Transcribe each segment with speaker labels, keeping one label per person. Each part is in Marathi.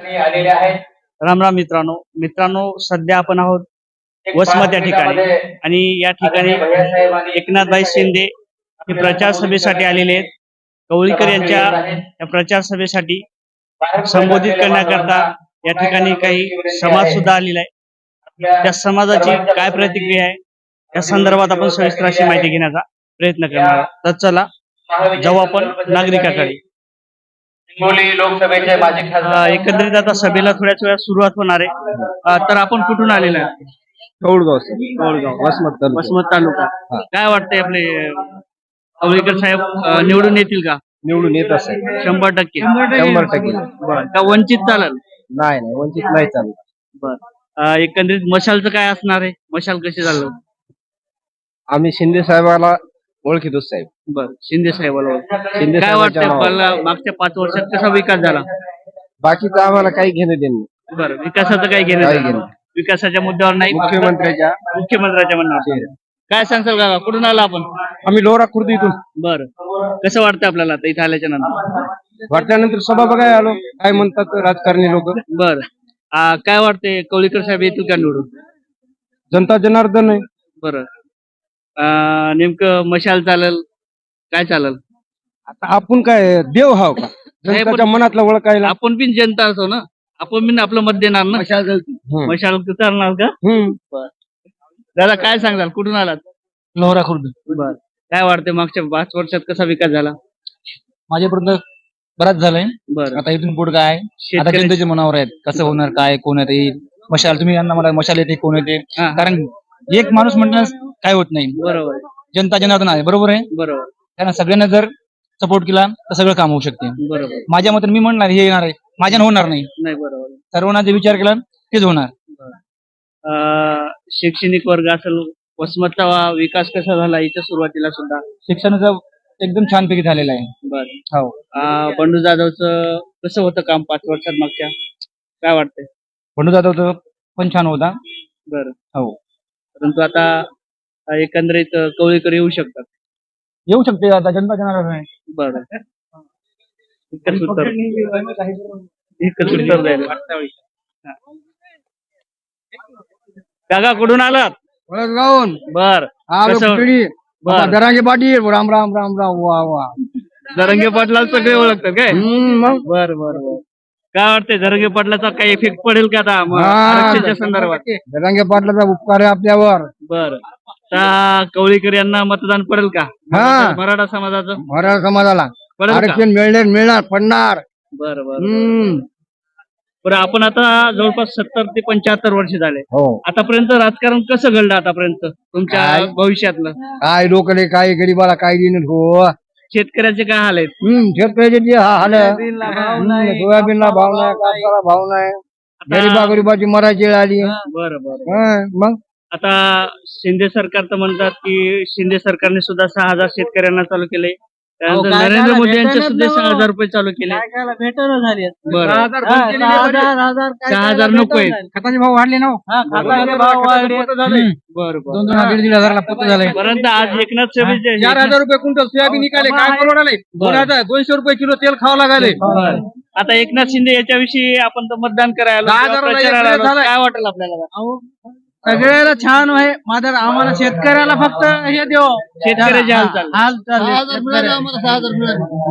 Speaker 1: आलेले आहेत.
Speaker 2: राम राम मित्रांनो. मित्रांनो सध्या आपण आहोत वसमत या ठिकाणी. आणि या ठिकाणी एकनाथभाई शिंदे हे प्रचार सभेसाठी आलेले आहेत. कवळीकर यांच्या या प्रचार सभेसाठी संबोधित करण्याकरता या ठिकाणी काही समाज सुद्धा आलेला आहे. त्या समाजाची काय प्रतिक्रिया आहे त्या संदर्भात आपण सविस्तर अशी माहिती घेण्याचा प्रयत्न करणार. तर चला जाऊ आपण नागरिकाकडे.
Speaker 1: हिंगोली लोकसभेचे माजी खासदार.
Speaker 2: एकंदरीत आता सभेला थोड्याच वेळात सुरुवात होणार आहे. अं, तर आपण कुठून आलेला आहे?
Speaker 3: कौडगाव
Speaker 2: कौडगाव
Speaker 3: वसमत तालुका.
Speaker 2: वसमत तालुका. काय वाटतंय आपले कवळीकर साहेब अं, निवडून येतील का?
Speaker 3: निवडून येत असेल
Speaker 2: शंभर टक्के.
Speaker 3: शंभर टक्के.
Speaker 2: बरं. का वंचित चालेल?
Speaker 3: नाही नाही. वंचित नाही चालू
Speaker 2: बर. एकंदरीत मशालचं काय असणार आहे? मशाल कशी झालं?
Speaker 3: आम्ही शिंदे साहेबाला ओळखीतोच साहेब.
Speaker 2: बर. शिंदे साहेबाला
Speaker 3: शिंदे
Speaker 2: काय
Speaker 3: साहेबांच्या नावावर.
Speaker 2: आपल्याला मागच्या पाच वर्षात कसा विकास झाला?
Speaker 3: बाकीचं आम्हाला काही घेणं देणं नाही.
Speaker 2: बर विकासाचं काय घेणं
Speaker 3: काही
Speaker 2: देणं?
Speaker 3: घेणं.
Speaker 2: विकासाच्या मुद्द्यावर नाही.
Speaker 3: मुख्यमंत्र्याच्या.
Speaker 2: मुख्यमंत्र्याच्या म्हणणार काय सांगसाल का कुठून आला आपण?
Speaker 3: आम्ही लोरा खुर्द इथून.
Speaker 2: बर. कसं वाटतं आपल्याला आता इथं आल्याच्यानंतर?
Speaker 3: वाटल्यानंतर सभा बघायला आलो. काय म्हणतात राजकारणी लोक?
Speaker 2: बर. काय वाटतंय कवळीकर साहेब येतील का निवडून?
Speaker 3: जनता जनार्दन आहे.
Speaker 2: बरं. नेमकं मशाल चालेल काय चालेल?
Speaker 3: आता आपण काय देव हाव का?
Speaker 2: नाही,
Speaker 3: जनताच्या
Speaker 2: पण-
Speaker 3: मनातला ओळखायला?
Speaker 2: आपण बिन जनता असो ना आपण बिन आपलं मत देणार ना.
Speaker 3: हम्म.
Speaker 2: मशाल चालणार का?
Speaker 3: हम्म.
Speaker 2: दादा काय सांगाल? कुठून आलात?
Speaker 4: लोहरा खुर्द.
Speaker 2: बर. काय वाटते मागच्या पाच वर्षात कसा विकास झाला?
Speaker 4: माझ्यापर्यंत बराच झालंय.
Speaker 2: बर.
Speaker 4: आता इथून पुढे काय? आता जनतेच्या मनावर आहेत. कसं होणार काय कोण येते? येईल मशाल तुम्ही यांना मला मशाल येते कोण येते?
Speaker 2: हा.
Speaker 4: कारण एक माणूस म्हणण्यास काय होत नाही.
Speaker 2: बरोबर.
Speaker 4: जनता जनार्दन आहे. बरोबर आहे?
Speaker 2: बरोबर.
Speaker 4: त्यांना सगळ्यांना जर सपोर्ट केला तर सगळं काम होऊ शकते.
Speaker 2: बरोबर.
Speaker 4: माझ्या मते मी म्हणणार हे येणार आहे. माझ्यानं होणार नाही.
Speaker 2: नाही बरोबर.
Speaker 4: सर्वांना जे विचार केला तेच होणार.
Speaker 2: अं, शैक्षणिक वर्ग असेल वसमतचा वा- विकास कसा झाला इथं सुरुवातीला सुद्धा?
Speaker 4: शिक्षणाचं एकदम छानपैकी झालेलं आहे.
Speaker 2: बर.
Speaker 4: हो.
Speaker 2: बंडू जाधवचं कसं होतं काम पाच वर्षात मागच्या? काय वाटतंय?
Speaker 4: बंडू जाधव पण छान होता.
Speaker 2: बर.
Speaker 4: हो.
Speaker 2: परंतु आता एकंदरीत कवळीकर येऊ शकतात.
Speaker 4: येऊ शकते आता जनता जनार्दन आहे
Speaker 2: बर. एकच उत्तर. एकच उत्तर द्यायला. हा. काका कुठून आलात?
Speaker 3: गाऊन
Speaker 2: बर.
Speaker 3: दरांगे पाटील. राम राम राम राम वा वा.
Speaker 2: जरंगे पाटला सगळे ओळखतात काय?
Speaker 3: मग.
Speaker 2: बर बर बर. काय वाटतंय जरंगे पाटलाचा काही इफेक्ट पडेल का आता? मग. आरक्षणाच्या संदर्भात.
Speaker 3: दरांगे पाटलाचा उपकार आहे आपल्यावर.
Speaker 2: बर. आता कवळीकर यांना मतदान पडेल का?
Speaker 3: हा.
Speaker 2: मराठा समाजाचं?
Speaker 3: मराठा समाजाला.
Speaker 2: पडेल का?
Speaker 3: आरक्षण मिळणार मिळणार पडणार.
Speaker 2: बर बर
Speaker 3: हम्म.
Speaker 2: बरं. आपण आता जवळपास सत्तर ते पंच्याहत्तर वर्ष झाले.
Speaker 3: हो.
Speaker 2: आतापर्यंत राजकारण कसं घडलं आतापर्यंत तुमच्या
Speaker 3: काय?
Speaker 2: भविष्यातलं?
Speaker 3: काय लोकले काय गरीबाला काय देणं हो?
Speaker 2: शेतकऱ्याचे काय हाल आहेत?
Speaker 3: हम्म शेतकऱ्याचे जे हा हाल आहे.
Speaker 2: सोयाबीनला भाव
Speaker 3: हम्म,
Speaker 2: नाही.
Speaker 3: सोयाबीनला भाव नाही कापसाला भाव नाही. गरीबा गरीबाची मराठी वेळ आली
Speaker 2: बरं बरं.
Speaker 3: हं, मग?
Speaker 2: आता शिंदे सरकार तर म्हणतात की शिंदे सरकारने सुद्धा सहा हजार शेतकऱ्यांना चालू केले त्यानंतर
Speaker 4: काय
Speaker 2: नरेंद्र
Speaker 4: झालं?
Speaker 2: मोदी यांचे सुद्धा सहा
Speaker 4: हो.
Speaker 2: हजार रुपये चालू केले.
Speaker 4: भेटणं झाली
Speaker 2: बरं.
Speaker 4: सहा हजार
Speaker 2: नको आहेत.
Speaker 4: खताचे भाव वाढले ना
Speaker 2: भाव वाढले. बरं बरं.
Speaker 4: दोन दोन दीड दीड हजारला पोत झाले
Speaker 2: परंतु आज एकनाथ सभेचे
Speaker 3: चार हजार रुपये क्विंटल सोयाबीन निघाले. काय परवडाले दोन हजार दोनशे रुपये किलो तेल खावं लागाले.
Speaker 2: बरं. आता एकनाथ शिंदे याच्याविषयी आपण तर मतदान करायला
Speaker 3: दहा
Speaker 2: आलो, किंवा
Speaker 3: हजाराला
Speaker 2: प्रचाराला
Speaker 3: एक
Speaker 2: आलो.
Speaker 3: झालाय.
Speaker 2: काय वाटेल आपल्याला?
Speaker 4: सगळ्याला छान आहे. माझं आम्हाला शेतकऱ्याला फक्त हे देव.
Speaker 2: शेतकऱ्याचे हाल चालले.
Speaker 4: हाल चालले.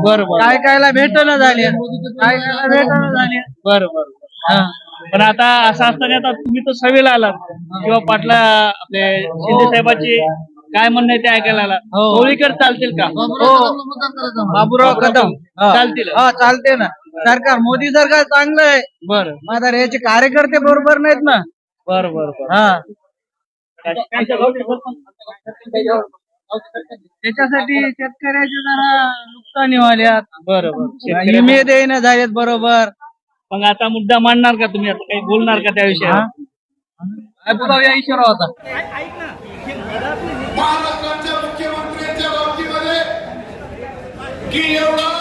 Speaker 2: बरं बरं
Speaker 4: काय कायला भेटणं झाले. काय कायला भेटणं झाले.
Speaker 2: बरं बरं पण आता असं असताना आता तुम्ही तर सभेला आलात. किंवा पाटला आपले शिंदे साहेबाची काय म्हणणं आहे ते ऐकायला आला
Speaker 4: हो.
Speaker 2: होळीकर चालतील का?
Speaker 4: बाबूराव कदम
Speaker 2: चालतील.
Speaker 4: हा चालते ना. सरकार मोदी सरकार चांगलं आहे.
Speaker 2: बरं.
Speaker 4: माझा याचे कार्यकर्ते बरोबर नाहीत ना.
Speaker 2: बरं बरं बरं.
Speaker 4: हा. त्याच्यासाठी शेतकऱ्याचे जरा नुकसानी व्हाल्यात
Speaker 2: बरं बरं. शेतकऱ्या-
Speaker 4: विमे देणं झालेत बरोबर.
Speaker 2: मग आता मुद्दा मांडणार का तुम्ही? आता काही बोलणार का त्या विषयावर?
Speaker 4: या इशारा होता
Speaker 5: महाराष्ट्राच्या मुख्यमंत्र्यांच्या बाबतीमध्ये की एवढा